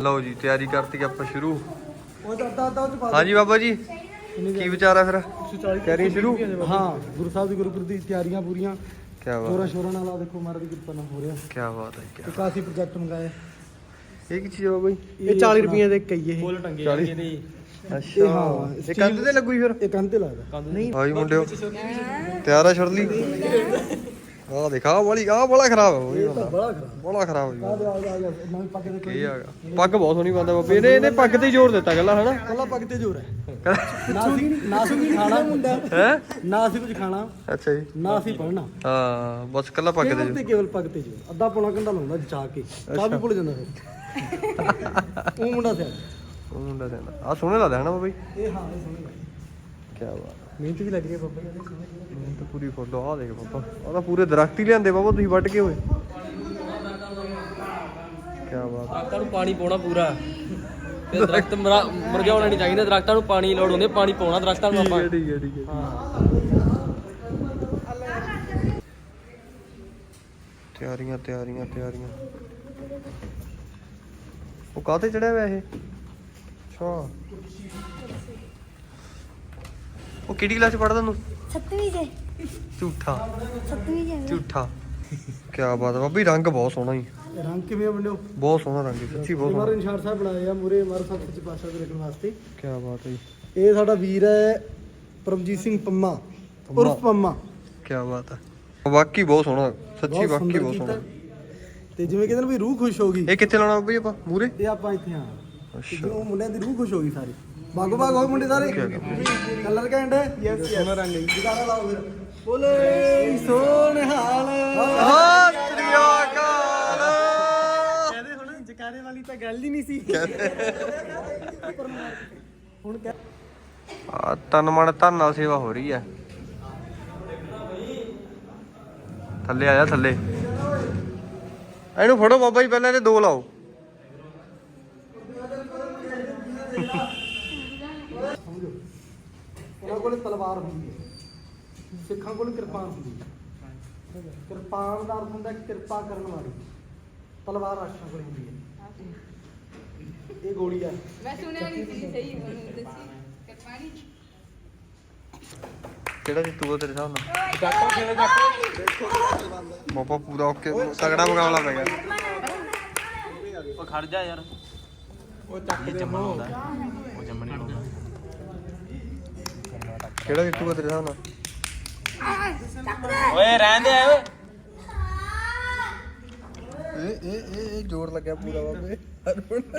ਲਓ ਜੀ ਤਿਆਰੀ ਕਰਤੀ ਆਪਾਂ ਸ਼ੁਰੂ। ਉਹ ਚ ਪਾ ਹਾਂਜੀ ਬਾਬਾ ਜੀ ਕੀ ਵਿਚਾਰ ਆ ਫਿਰ? ਤਿਆਰੀ ਸ਼ੁਰੂ? ਹਾਂ। ਗੁਰੂ ਸਾਹਿਬ ਦੀ ਗੁਰਪੁਰਬ ਦੀ ਤਿਆਰੀਆਂ ਪੂਰੀਆਂ। ਕੀ ਬਾਤ ਜੋਰਾਂ ਸ਼ੋਰਾਂ ਨਾਲ ਆ ਦੇਖੋ ਮਹਾਰਾਜ ਦੀ ਕਿਰਪਾ ਨਾਲ ਹੋ ਰਿਹਾ। ਕੀ ਬਾਤ ਹੈ ਕਿਆ- 81 ਪ੍ਰੋਜੈਕਟ ਮੰਗਾਏ। ਇਹ ਕੀ ਚੀਜ਼ ਆ ਬਾਬਾ ਜੀ? ਇਹ 40 ਰੁਪਏ ਦੇ ਕਈ ਇਹ। ਟੰਗੇ 40 ਇਹ ਅੱਛਾ। ਇਹ ਕੰਧ ਤੇ ਲੱਗੂ ਜੀ ਫਿਰ? ਇਹ ਕੰਨ ਤੇ ਲੱਗਦਾ। ਨਹੀਂ ਹਾਂ ਜੀ ਮੁੰਡਿਓ। ਤਿਆਰ ਆ ਛੜਲੀ ਆਹ ਦੇਖਾ ਵਾਲੀ ਆਹ ਬੜਾ ਖਰਾਬ ਹੋ ਗਈ ਤਾਂ ਬੜਾ ਖਰਾਬ। ਬੜਾ ਖਰਾਬ ਹੋ ਆ ਗਿਆ ਆ ਜਾ ਆ ਜਾ ਨਵੀਂ ਪੱਗ ਦੇ ਕੀ ਆਗਾ ਪੱਗ ਬਹੁਤ ਸੋਹਣੀ ਬੰਦਾ ਬਾਬੇ ਇਹਨੇ ਇਹਨੇ ਪੱਗ ਤੇ ਜ਼ੋਰ ਦਿੱਤਾ ਗੱਲਾਂ ਹਨਾ? ਕੱਲਾ ਪੱਗ ਤੇ ਜ਼ੋਰ ਹੈ। ਨਾ ਅਸੀਂ ਨਾ ਕੁਝ ਖਾਣਾ? ਹੁੰਦਾ ਹੈ? ਨਾ ਅਸੀਂ ਕੁਝ ਖਾਣਾ? ਅੱਛਾ ਜੀ। ਨਾ ਅਸੀਂ ਪੜਨਾ ਹਾਂ ਬਸ ਕੱਲਾ ਪੱਗ ਤੇ ਜ਼ੋਰ। ਤੇ ਕੇਵਲ ਪੱਗ ਤੇ ਜ਼ੋਰ। ਅੱਧਾ ਪੌਣਾ ਘੰਟਾ ਲਾਉਂਦਾ ਜਾ ਕੇ। ਚਾਹ ਵੀ ਭੁੱਲ ਜਾਂਦਾ ਫਿਰ। ਉਹ ਮੁੰਡਾ ਸਿਆ ਉਹ ਮੁੰਡਾ ਕਹਿੰਦਾ ਆ ਸੋਹਣੇ ਲੱਗਦਾ ਹੈ ਨਾ ਬਾਬਾ ਇਹ ਹਾਂ ਇਹ ਸੁਣੀ ਕੀ ਬਾਤ ਮਿਹਨਤ ਵੀ ਲੱਗ ਰਹੀ ਹੈ ਬੱਬਾ ਜੀ। ਮੈਨੂੰ ਤਾਂ ਪੂਰੀ ਫੋਟੋ ਆ ਦੇਖ ਬਾਬਾ। ਆ ਤਾਂ ਪੂਰੇ ਦਰਖਤ ਹੀ ਲਿਆਂਦੇ ਬਾਬਾ ਤੁਸੀਂ ਵੱਢ ਕੇ ਹੋਏ ਕੀ ਬਾਤ ਦਰਖਤਾਂ ਨੂੰ ਪਾਣੀ ਪਾਉਣਾ ਪੂਰਾ। ਤੇ ਦਰਖਤ ਮਰਾ- ਮੁਰਝਾਉਣਾ ਨਹੀਂ ਚਾਹੀਦਾ ਦਰਖਤਾਂ ਨੂੰ ਪਾਣੀ ਲੋੜ ਹੁੰਦੀ ਪਾਣੀ ਪਾਉਣਾ ਦਰਖਤਾਂ ਨੂੰ ਆਪਾਂ। ਠੀਕ ਹੈ ਠੀਕ ਹੈ ਹਾਂ। ਤਿਆਰੀਆਂ ਤਿਆਰੀਆਂ ਤਿਆਰੀਆਂ। ਉਹ ਕਾਹਤੇ ਚੜਿਆ ਹੋਇਆ ਇਹ? ਅੱਛਾ। ਉਹ ਕਿਹੜੀ ਕਲਾਸ ਪੜਦਾ ਤੂੰ? ਸੱਤਵੀਂ ਜੇ ਝੂਠਾ। ਸੱਤਵੀਂ ਜੇ ਝੂਠਾ। ਕੀ ਬਾਤ ਹੈ ਬਾਬੀ ਰੰਗ ਬਹੁਤ ਸੋਹਣਾ ਹੀ ਰੰਗ ਕਿਵੇਂ ਆ ਮੁੰਡਿਓ? ਬਹੁਤ ਸੋਹਣਾ ਰੰਗ ਹੈ ਸੱਚੀ ਬਹੁਤ ਸੋਹਣਾ। ਨਿਸ਼ਾਨ ਸਾਹਿਬ ਬਣਾਏ ਆ ਮੂਰੇ ਮਾਰ ਸਾਹਿਬ ਸੱਚੇ ਪਾਤਸ਼ਾਹ ਦੇ ਰੱਖਣ ਵਾਸਤੇ ਕੀ ਬਾਤ ਹੈ ਇਹ ਸਾਡਾ ਵੀਰ ਹੈ ਪਰਮਜੀਤ ਸਿੰਘ ਪੰਮਾ ਉਰਫ ਪੰਮਾ। ਕੀ ਬਾਤ ਹੈ ਵਾਕਈ ਬਹੁਤ ਸੋਹਣਾ ਸੱਚੀ ਸੁੰਦਰ ਬਹੁਤ। ਸੋਹਣਾ। ਤੇ ਜਿਵੇਂ ਕਹਿੰਦੇ ਨੇ ਵੀ ਰੂਹ ਖੁਸ਼ ਹੋ ਗਈ। ਇਹ ਕਿੱਥੇ ਲਾਉਣਾ ਬਾਬੀ ਆਪਾਂ? ਮੂਰੇ? ਇਹ ਆਪਾਂ ਇੱਥੇ ਆ। ਅੱਛਾ। ਜਦੋਂ ਮੁੰਡਿਆਂ ਦੀ ਰੂਹ ਖੁਸ਼ ਹੋ ਗਈ ਸਾਰੀ। ਬਾਗੋ ਬਾਗ ਹੋਏ ਮੁੰਡੇ ਸਾਰੇ? ਕਲਰ ਹੈ ਯੈਸ ਯੈਸ ਸੋਨਾ ਰੰਗ ਜਗਾਰਾ ਲਾਓ ਫਿਰ। ਬੋਲੇ ਸੋਨਹਾਲ। ਸਤਿ ਸ੍ਰੀ ਅਕਾਲ। ਕਹਿੰਦੇ ਹੁਣ ਜਕਾਰੇ ਵਾਲੀ ਤਾਂ ਗੱਲ ਹੀ ਨਹੀਂ ਸੀ। ਹੁਣ ਕਹਿ ਆ ਤਨ ਮਨ ਧਨ ਨਾਲ ਸੇਵਾ ਹੋ ਰਹੀ ਹੈ। ਥੱਲੇ ਆ ਜਾ ਥੱਲੇ। ਇਹਨੂੰ ਫੜੋ ਬਾਬਾ ਜੀ ਪਹਿਲਾਂ ਇਹਦੇ ਦੋ ਲਾਓ। ਉਹਨਾਂ ਕੋਲ ਤਲਵਾਰ ਹੁੰਦੀ ਹੈ। ਸਿੱਖਾਂ ਕੋਲ ਕਿਰਪਾਨ ਹੁੰਦੀ ਹੈ। ਕਿਰਪਾਨ ਦਾ ਅਰਥ ਹੁੰਦਾ ਕਿਰਪਾ ਕਰਨ ਵਾਲੀ। ਤਲਵਾਰ ਰਾਸ਼ਟਰਾਂ ਕੋਲ ਹੁੰਦੀ ਹੈ। ਇਹ ਗੋਲੀ ਹੈ ਮੈਂ ਸੁਣਿਆ ਨਹੀਂ ਸੀ ਸਹੀ ਉਹਨੂੰ ਦੱਸੀ। ਕਰਪਾਣੀ ਕਿਹੜਾ ਜਿੱਤੂਗਾ ਤੇਰੇ ਹਿਸਾਬ ਨਾਲ? ਬਾਬਾ ਪੂਰਾ ਓਕੇ। ਤਗੜਾ ਮੁਕਾਬਲਾ ਪੈ ਗਿਆ। ਉਹ ਖੜ ਜਾ ਯਾਰ। ਉਹ ਚੱਕ ਦੇ ਜੰਮਣ ਹੁੰਦਾ ਉਹ ਜੰਮਣ ਨਹੀਂ ਹੁੰਦਾ ਕਿਹੜਾ ਜਿੱਤੂਗਾ ਤੇਰੇ ਹਿਸਾਬ ਨਾਲ? ਓਏ ਰਹਿਣ ਦੇ ਓਏ। ਇਹ ਇਹ ਇਹ ਇਹ ਜੋਰ ਲੱਗਿਆ ਪੂਰਾ ਬਾਬੇ।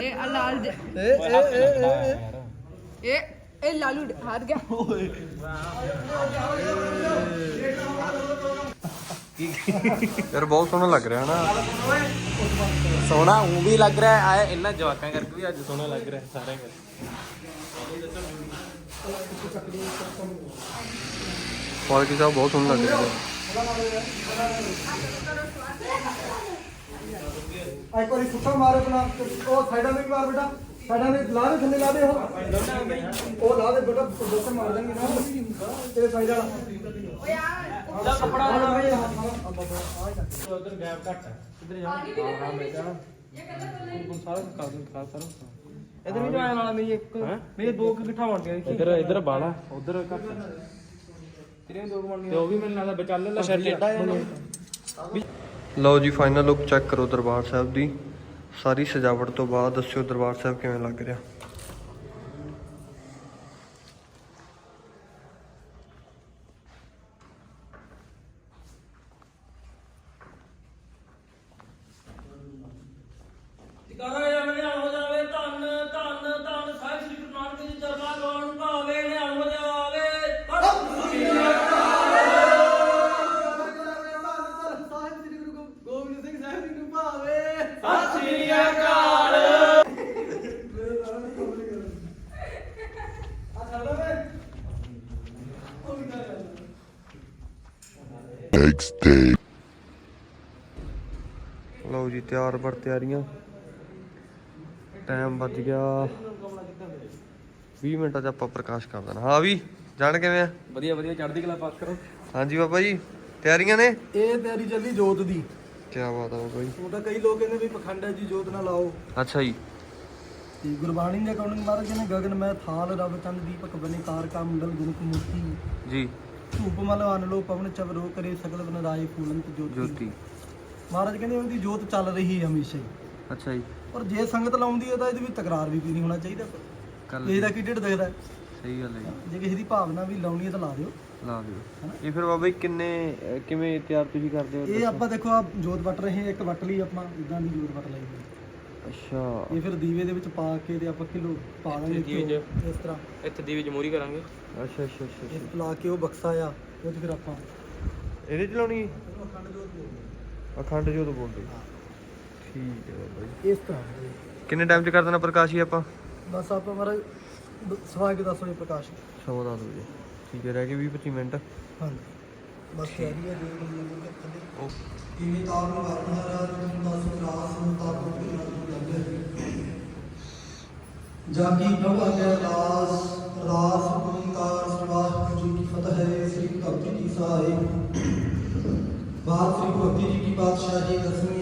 ਇਹ ਲਾਲ ਦੇ। ਇਹ ਇਹ ਇਹ ਇਹ ਇਹ। ਲਾਲੂ ਹਾਰ ਗਿਆ। ਯਾਰ ਬਹੁਤ ਸੋਹਣਾ ਲੱਗ ਰਿਹਾ ਨਾ। ਸੋਹਣਾ ਉਹ ਵੀ ਲੱਗ ਰਿਹਾ ਆ ਇਹਨਾਂ ਜਵਾਕਾਂ ਕਰਕੇ ਵੀ ਅੱਜ ਸੋਹਣਾ ਲੱਗ ਰਿਹਾ ਸਾਰਿਆਂ ਕਰਕੇ। ਪਾਲਕੀ ਸਾਹਿਬ ਬਹੁਤ ਸੋਹਣਾ ਲੱਗ ਰਿਹਾ ਆ ਇੱਕ ਵਾਰੀ ਸੁੱਕਾ ਮਾਰ ਆਪਣਾ ਉਹ ਸਾਈਡਾਂ ਤੇ ਵੀ ਮਾਰ ਬੇਟਾ। ਸਾਈਡਾਂ ਦੇ ਲਾ ਦੇ ਥੱਲੇ ਲਾ ਦੇ ਉਹ ਉਹ ਲਾ ਦੇ ਬੇਟਾ ਦੋਸਤ ਮਾਰ ਦੇਣਗੇ ਨਾ। ਤੇਰੇ ਸਾਈਡ ਵਾਲਾ ਉਹਦਾ ਕੱਪੜਾ ਉਧਰ ਗੈਪ ਘੱਟ ਹੈ। ਇਧਰ ਜਾ ਹਾਂ ਹਾਂ ਮੈਂ ਕਹਾਂ ਕੋਲ ਸਾਰਾ ਕਰ ਦੂੰ ਕਰ ਸਾਰਾ ਇਧਰ ਵੀ ਆਇਆ ਨਾਲ ਮੇਰੀ ਇੱਕ ਮੇਰੇ ਦੋ ਕਿ ਗਿੱਠਾ ਬਣ ਗਿਆ ਇਧਰ ਇਧਰ ਬਾਲਾ ਉਧਰ ਘੱਟ ਤੇਰੇ ਦੋ ਬਣ ਗਏ ਤੇ ਉਹ ਵੀ ਮੈਨੂੰ ਲੱਗਦਾ ਵਿਚਾਲੇ ਲਾ ਸ਼ਰ ਟੇਡਾ ਲਓ ਜੀ ਫਾਈਨਲ ਲੁੱਕ ਚੈੱਕ ਕਰੋ ਦਰਬਾਰ ਸਾਹਿਬ ਦੀ। ਸਾਰੀ ਸਜਾਵਟ ਤੋਂ ਬਾਅਦ ਦੱਸਿਓ ਦਰਬਾਰ ਸਾਹਿਬ ਕਿਵੇਂ ਲੱਗ ਰਿਹਾ ਟਿਕਾਣਾ ਇਹ ਨਿਹਾਲ ਹੋ ਜਾਵੇ ਧੰਨ ਧੰਨ ਧੰਨ ਸਾਹਿਬ ਸ੍ਰੀ ਗੁਰੂ ਨਾਨਕ ਦੇਵ ਜੀ ਦਰਬਾਰ ਗਾਉਣ ਭਾਵੇ ਨਿਹਾਲ ਹੋ ਜਾਵੇ ਸਾਹਿਬ ਸ੍ਰੀ ਗੁਰੂ ਗੋਬਿੰਦ ਸਿੰਘ ਸਾਹਿਬ ਜੀ ਨੂੰ ਭਾਵੇ ਸਤਿ ਸ੍ਰੀ ਅਕਾਲ ਆ ਛੱਡੋ ਵੇ Next day. ਲਓ ਜੀ ਤਿਆਰ ਬਰ ਤਿਆਰੀਆਂ। ਟਾਈਮ ਵੱਜ ਗਿਆ। 20 ਮਿੰਟਾਂ 'ਚ ਆਪਾਂ ਪ੍ਰਕਾਸ਼ ਕਰ ਦੇਣਾ। ਹਾਂ ਵੀ ਜਾਣ ਕਿਵੇਂ ਆ? ਵਧੀਆ ਵਧੀਆ ਚੜ੍ਹਦੀ ਕਲਾ ਪਾਸ ਕਰੋ। ਹਾਂਜੀ ਬਾਬਾ ਜੀ ਤਿਆਰੀਆਂ ਨੇ? ਇਹ ਤਿਆਰੀ ਚੱਲੀ ਜੋਤ ਦੀ। ਕੀ ਬਾਤ ਆ ਬਾਬਾ ਜੀ। ਉਹ ਤਾਂ ਕਈ ਲੋਕ ਕਹਿੰਦੇ ਵੀ ਪਖੰਡ ਹੈ ਜੀ ਜੋਤ ਨਾ ਲਾਓ ਅੱਛਾ ਜੀ। ਤੇ ਗੁਰਬਾਣੀ ਦੇ ਅਕੋਰਡਿੰਗ ਮਹਾਰਾਜ ਜੀ ਨੇ ਗਗਨ ਮੈਂ ਥਾਲ ਰਵ ਚੰਦ ਦੀਪਕ ਬਨੇ ਤਾਰਕਾ ਮੰਡਲ ਗੁਰੁਖ ਮੂਰਤੀ। ਜੀ। ਧੂਪ ਮਲ ਅਨਲੋ ਪਵਨ ਚਵਰੋ ਕਰੇ ਸਕਲ ਬਨ ਰਾਏ ਫੂਲੰਤ ਜੋਤੀ। ਜੋਤੀ। ਮਹਾਰਾਜ ਕਹਿੰਦੇ ਉਹਦੀ ਜੋਤ ਚੱਲ ਰਹੀ ਹੈ ਹਮੇਸ਼ਾ ਹੀ। ਅੱਛਾ ਜੀ। ਪਰ ਜੇ ਸੰਗਤ ਲਾਉਂਦੀ ਹੈ ਤਾਂ ਇਹਦੇ ਵਿੱਚ ਤਕਰਾਰ ਵੀ ਕੋਈ ਨਹੀਂ ਹੋਣਾ ਚਾਹੀਦਾ। ਕੱਲ ਕਿਸੇ ਦਾ। ਕੀ ਢਿੱਡ ਦਿਖਦਾ ਹੈ। ਸਹੀ ਗੱਲ ਹੈ ਜੀ। ਜੇ ਕਿਸੇ ਦੀ ਭਾਵਨਾ ਵੀ ਲਾਉਣੀ ਹੈ ਤਾਂ ਲਾ ਦਿਓ। ਲਾ ਦਿਓ। ਇਹ ਫਿਰ ਬਾਬਾ ਜੀ ਕਿੰਨੇ ਅਹ, ਕਿਵੇਂ ਤਿਆਰ ਤੁਸੀਂ ਕਰਦੇ ਹੋ? ਇਹ ਆਪਾਂ ਦੇਖੋ ਆ ਜੋਤ ਵੱਟ ਰਹੇ ਹਾਂ ਇੱਕ ਵੱਟ ਲਈ ਆਪਾਂ ਇਦਾਂ ਦੀ ਜੋਤ ਵੱਟ ਲਈ ਹੋਈ। ਅੱਛਾ। ਇਹ ਫਿਰ ਦੀਵੇ ਦੇ ਵਿੱਚ ਪਾ ਕੇ ਤੇ ਆਪਾਂ ਕਿਲੋ ਪਾ ਦਾਂਗੇ ਦੀਵੇ ਘਿਓ, ਇਸ ਤਰ੍ਹਾਂ। ਇੱਥੇ ਦੀਵੇ ਜਮੂਰੀ ਕਰਾਂਗੇ। ਅੱਛਾ ਅੱਛਾ ਅੱਛਾ ਇਹ ਲਾ ਕੇ ਉਹ ਬਕਸਾ ਆ ਉਹ 'ਚ ਫਿਰ ਆਪਾਂ ਇਹਦੇ ਚ ਲਾਉਣੀ? ਅਖੰਡ ਜੋਤ ਬੋਲਦੇ ਅਖੰਡ ਜੋਤ ਬੋਲਦੇ ਠੀਕ ਹੈ ਜੀ ਇਸ ਤਰ੍ਹਾਂ ਕਿੰਨੇ ਟਾਈਮ ਚ ਕਰ ਦੇਣਾ ਪ੍ਰਕਾਸ਼ ਜੀ ਆਪਾਂ? ਬਸ ਆਪਾਂ ਮਾਰਾ ਸਵਾ ਕੇ 10 ਵਜੇ ਪ੍ਰਕਾਸ਼। ਸਵਾ ਦਸ ਵਜੇ। ਠੀਕ ਹੈ ਰਹਿ ਗਏ 20 25 ਮਿੰਟ। ਹਾਂਜੀ। ਬਸ ਤਿਆਰੀ ਹੈ ਦੇਖ ਲਈਏ ਕਿ ਥੱਲੇ ਕਿਵੇਂ ਤਾਲ ਨੂੰ ਵਰਤਣਾ ਰਾਜ ਨੂੰ ਦਸ ਰਾਸ ਨੂੰ ਤਾਪ ਨੂੰ ਲੱਗੇ ਜਾਗੀ ਪ੍ਰਭਾ ਕੇ ਰਾਸ ਰਾਸ ਓੰਕਾਰ ਸਵਾਸ ਜੀ ਕੀ ਫਤਿਹ ਹੈ ਸ੍ਰੀ ਭਗਤੀ ਜੀ ਸਹਾਈ ਬਾਤ ਸ੍ਰੀ ਭਗਤੀ ਜੀ ਕੀ ਬਾਦਸ਼ਾਹੀ ਦਸਵੀਂ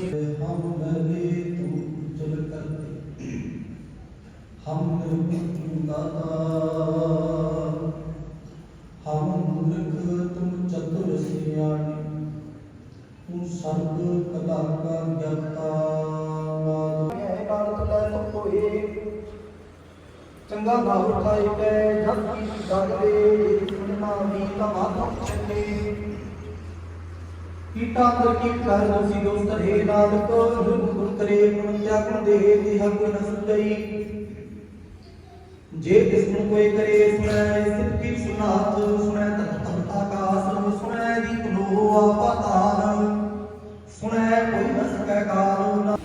ਜਾਗਦੇ ਸੁਨਣਾ ਵੀ ਤਮਾਮ ਚੰਗੇ ਕੀਟਾ ਅੰਦਰ ਕੀ ਕਰ ਨਸੀ ਦੋਸਤ? ਰੇ ਨਾਨਕ ਗੁਣ ਗੁਣ ਕਰੇ ਗੁਣ ਤਿਆਗਣ ਦੇ ਦੇਹ ਗੁਣ ਸਜਈ ਜੇ ਤਿਸ ਨੂੰ ਕੋਈ ਕਰੇ ਸੁਣੈ ਸਿੱਧ ਕੀ ਸੁਨਾਤ ਸੁਣੈ ਤਤ ਤਤ ਆਕਾਸ ਸੁਣੈ ਦੀ ਕਨੋ ਆਪਾਤਾਨ ਸੁਣੈ ਕੋਈ ਨ ਸਕੈ ਕਾਲ। ਨਾ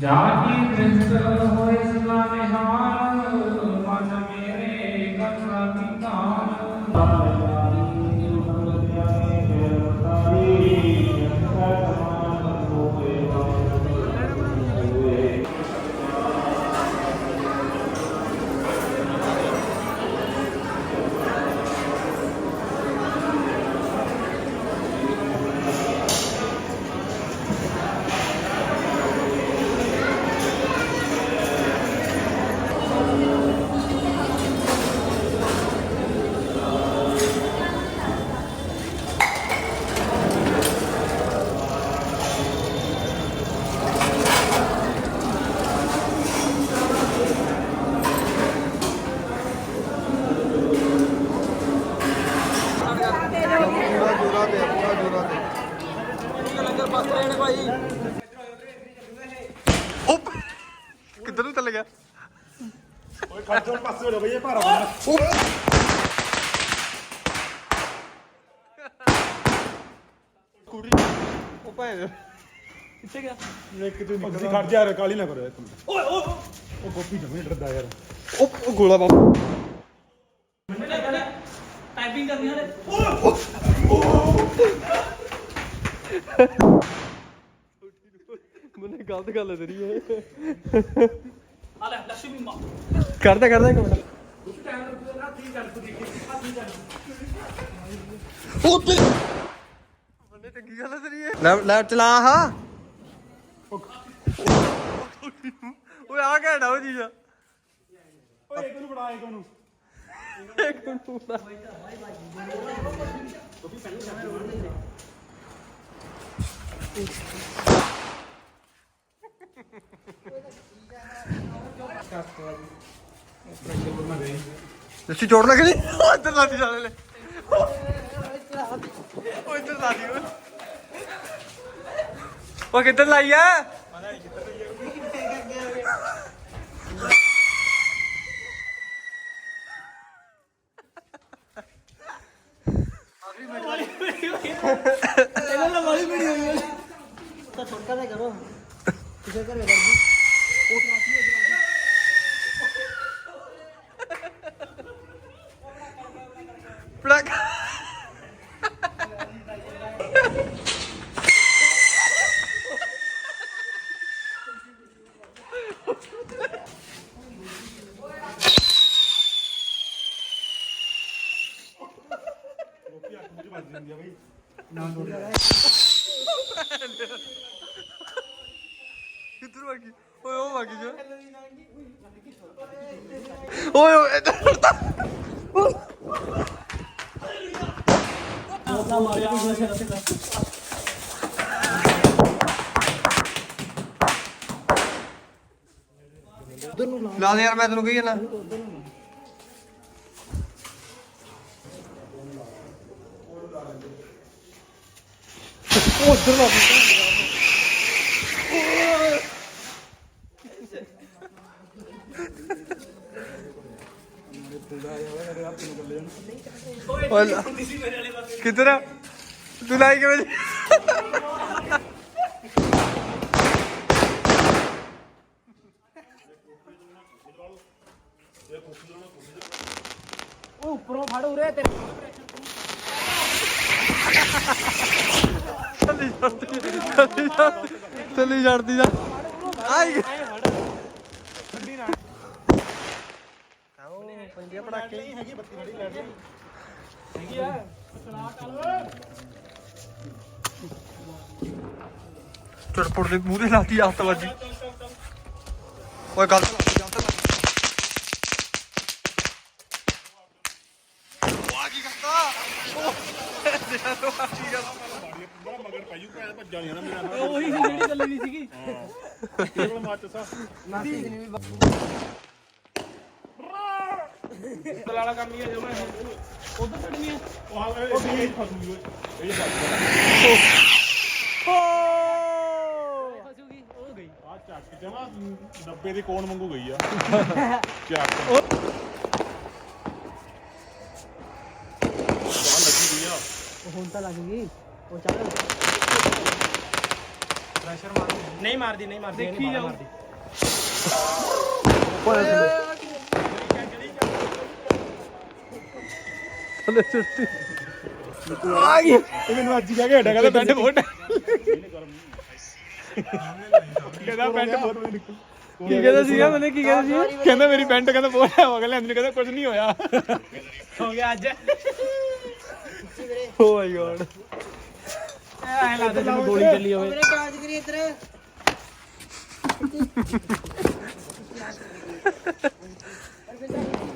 ਜਾਤੀ ਦ੍ਰਿਸ਼ਟ ਹੋਇ ਸਦਾ ਨਿਹਾਲ ਮਨ ਮੇਰੇ ਕਥਾ ਕੀ ਤੇ ਓਪ ਕਿੱਧਰ ਨੂੰ ਚੱਲ ਗਿਆ? ਓਏ ਖੜ ਜਾ ਪਾਸੇ ਹੋ ਬਈ ਇਹ ਭਾਰਾ ਕੁੜੀ। ਉਹ ਭੈਣ ਕਿੱਥੇ ਗਿਆ? ਤੁਸੀਂ ਖੜ ਜਾ ਯਾਰ ਕਾਲੀ ਨਾ ਕਰੋ ਇੱਕ ਮਿੰਟ। ਓਏ ਓਏ ਉਹ ਗੋਪੀ ਜਮੇ ਡਰਦਾ ਯਾਰ। ਉਹ ਉਹ ਗੋਲਾ ਬਾਬਾ ਮੈਨੇ ਗਲਤ ਗੱਲ ਕਰੀ ਹੈ ਆ ਲੈ ਲక్ష్ਮੀ ਮਾਂ। ਕਰਦਾ ਕਰਦਾ ਇੱਕ ਮਿੰਟ। ਉਹ ਤੇ ਮੈਨੇ ਚੰਗੀ ਗੱਲ ਕਰੀ ਹੈ ਲੈ ਲੈ ਚਲਾ ਹਾਂ ਓਏ ਆ ਘੈਂਟਾ ਉਹ ਚੀਜ਼। ਓਏ ਇੱਕ ਨੂੰ ਬਣਾ ਇੱਕ ਨੂੰ। ਲੱਸੀ ਚੋੜ ਲੱਗ ਗਈ ਉਹ ਇੱਧਰ ਲਾ ਦੀ ਲੈ ਉਹ ਇੱਧਰ ਲਾ ਉਹ। ਕਿੱਧਰ ਲਾਈ ਆ? ਇਹਨਾਂ ਨਾਲ ਵਾਲੀ ਬਣੀ ਤਾਂ ਛੋਟਾ ਜਿਹਾ ਕਰੋ। ਕਿਸੇ ਘਰੇ ਵਰਗੀ ਉਹ ਟਰਾਫੀ ਹੋ ਜਾਊਗੀ ਪੜਕ ਵਾਗੀ ਓਏ ਉਹ ਵਾਗੀ ਜੋ। ਓਏ ਓਏ ਇੱਧਰ ਤਾਂ। ਲਾ ਦੇ ਯਾਰ ਮੈਂ ਤੈਨੂੰ ਕਹੀ ਜਾਣਾ ਓਏ ਲਾ- ਕਿੱਧਰ ਆ? ਤੂੰ ਲਾਈ ਕਿਵੇਂ ਉਹ ਉੱਪਰੋਂ ਫੜ ਉਰੇ ਤੇ। ਚੱਲੀ ਜਾਂਦੀ ਚੱਲੀ ਜਾਂਦੀ ਚੱਲੀ ਜਾਂਦੀ ਜਾ ਆਈ। ਆਓ ਪੰਜੇ ਪੜਾਕੇ ਹੈਗੀ ਬੱਤੀ ਖੜੀ ਦੇ ਚੜਪੜ ਦੇ ਮੂਹਰੇ ਲਾਤੀ ਹੱਥ ਵੱਜੀ ਓਏ ਗੱਲ ਤਾਂ ਜਾ ਤਾਂ ਵਾਹ ਕੀ ਕਰਤਾ ਉਹ ਦੇਖੋ ਆ ਕੀ ਕਰਤਾ ਬੜਾ ਮਗਰ ਪੈ ਜੂ ਭੈਣ ਭੱਜਾ ਨਹੀਂ ਨਾ ਮੇਰਾ ਨਾਲ ਉਹੀ ਸੀ ਜਿਹੜੀ ਗੱਲ ਨਹੀਂ ਸੀਗੀ। ਕੇਵਲ ਮਾਚ ਸਾ ਤਲਾਲਾ ਕੰਮ ਹੀ ਹੈ ਜੋ ਮੈਂ। ਉਧਰ ਛੱਡਣੀ ਹੈ ਉਹ ਆ ਇਹ ਇਹ ਫਸੂ ਇਹ ਫਸੂ ਫਸੂਗੀ ਉਹ ਗਈ ਆ ਚੱਕ ਜਮਾ 90 ਦੀ ਕੋਣ ਮੰਗੂ ਗਈ ਆ ਚੱਕ ਜਮਾ ਲੱਗੀ ਗਈ ਆ ਉਹ ਹੁਣ ਤਾਂ ਲੱਗ ਗਈ ਉਹ ਚੱਲ ਪ੍ਰੈਸ਼ਰ ਮਾਰ ਨਹੀਂ ਮਾਰਦੀ ਨਹੀਂ ਮਾਰਦੀ ਦੇਖੀ ਜਾਓ ਥੱਲੇ ਸੁੱਟੀ ਇਹ ਮੈਨੂੰ ਅੱਜ ਹੀ ਕਹਿ ਕੇ ਹਟਿਆ ਕਹਿੰਦਾ ਬੈਂਡ ਬੋਟ ਕਹਿੰਦਾ ਬੈਂਡ ਬੋਟ ਮੈਨੂੰ ਨਿਕਲ ਕੀ ਕਹਿੰਦਾ ਸੀਗਾ ਮੈਨੇ ਕੀ ਕਹਿੰਦਾ ਸੀ ਕਹਿੰਦਾ ਮੇਰੀ ਬੈਂਡ ਕਹਿੰਦਾ ਬੋਟ ਹੋ ਗਿਆ ਲੈਂਦੇ ਕਹਿੰਦਾ ਕੁਝ ਨਹੀਂ ਹੋਇਆ ਹੋ ਗਿਆ ਅੱਜ ਓ ਮਾਈ ਗॉड ਐ ਲੱਗਦਾ ਜਿਵੇਂ ਗੋਲੀ ਚੱਲੀ ਹੋਵੇ